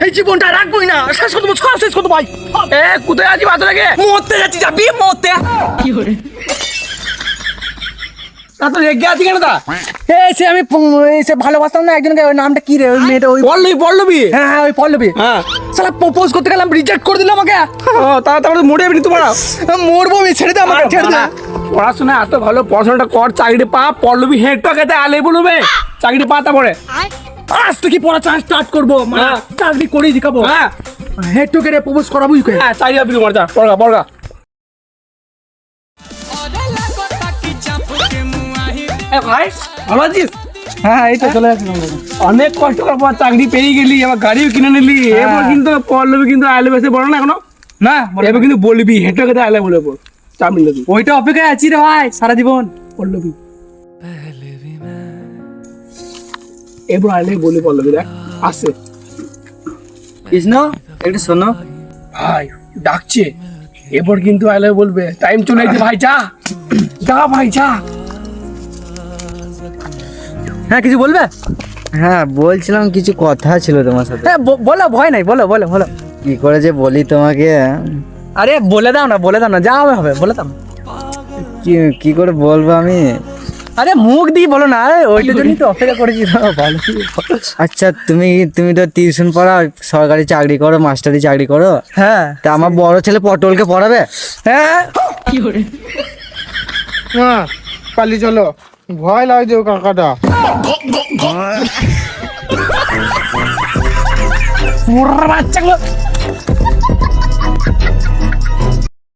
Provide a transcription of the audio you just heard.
এই জীবনটা রাখবই না। শেষ করতে সব শেষ করতে ভাই এ কোথায় আছি বাদ লাগে মরতে যাচ্ছি যাবি? মরতে। তা তো রেগে আছি কেন তা? এই সে আমি প- এই সে ভালোবাসতাম না একজনকে ওই নামটা কি রে ওই মেয়েটা ওই পল্লবী পল্লবী? হ্যাঁ হ্যাঁ ওই পল্লবী। হ্যাঁ। সালা প্রপোজ করতে গেলাম রিজেক্ট করে দিল আমাকে। ও তা তারপরে মরে যাবি তোমরা? মরবো আমি ছেড়ে দে আমাকে ছেড়ে দে। পড়াশোনা এত ভালো পড়াশোনাটা কর চাকরি পা পল্লবী খেতে আলে বলবে। চাকরি পা তারপরে। আজ থেকে পড়া চান্স স্টার্ট করব। মানে হ্যাঁ। চাকরি করেই দেখাবো। হ্যাঁ। হেড টু কেড়ে প্রপোজ করাবোই কে হ্যাঁ পড়গা পড়গা। ভাই ভালো আছিস? হ্যাঁ এই তো চলে আসলাম অনেক কষ্ট করার পর চাকরি পেয়ে গেলি আমার গাড়িও কিনে নিলি। এবার কিন্তু পল্লবী কিন্তু আইলে বেসে বড় না এখনও? না এবার কিন্তু বলবি হেঁটে খেতে আইলে বলে ওইটা অপেক্ষায় আছি রে ভাই সারা জীবন। পল্লবী এবার আইলে বলি পল্লবী দেখ আসে কৃষ্ণ একটু শোনো। ভাই ডাকছে। এবার কিন্তু আইলে বলবে টাইম চলে গেছে ভাই যা। যা ভাই যা। হ্যাঁ কিছু বলবে? হ্যাঁ বলছিলাম কিছু কথা ছিল তোমার সাথে। হ্যাঁ ব- বলো ভয় নাই বলো বলো বলো। কি করে যে বলি তোমাকে? আরে বলে দাও না বলে দাও না যা হবে হবে বলে দাও কি কি করে বলব আমি? আরে মুখ দিয়ে বলো না ওইটার জন্যই তো অপেক্ষা করেছি আচ্ছা তুমি তুমি তো টিউশন পড়াও সরকারি চাকরি করো মাস্টারি চাকরি করো। হ্যাঁ। তা আমার বড় ছেলে পটলকে পড়াবে? হ্যাঁ। হ্যাঁ পালি চলো। ভয় লাগছে ও কাকাটা। বাচ্চাগুলো।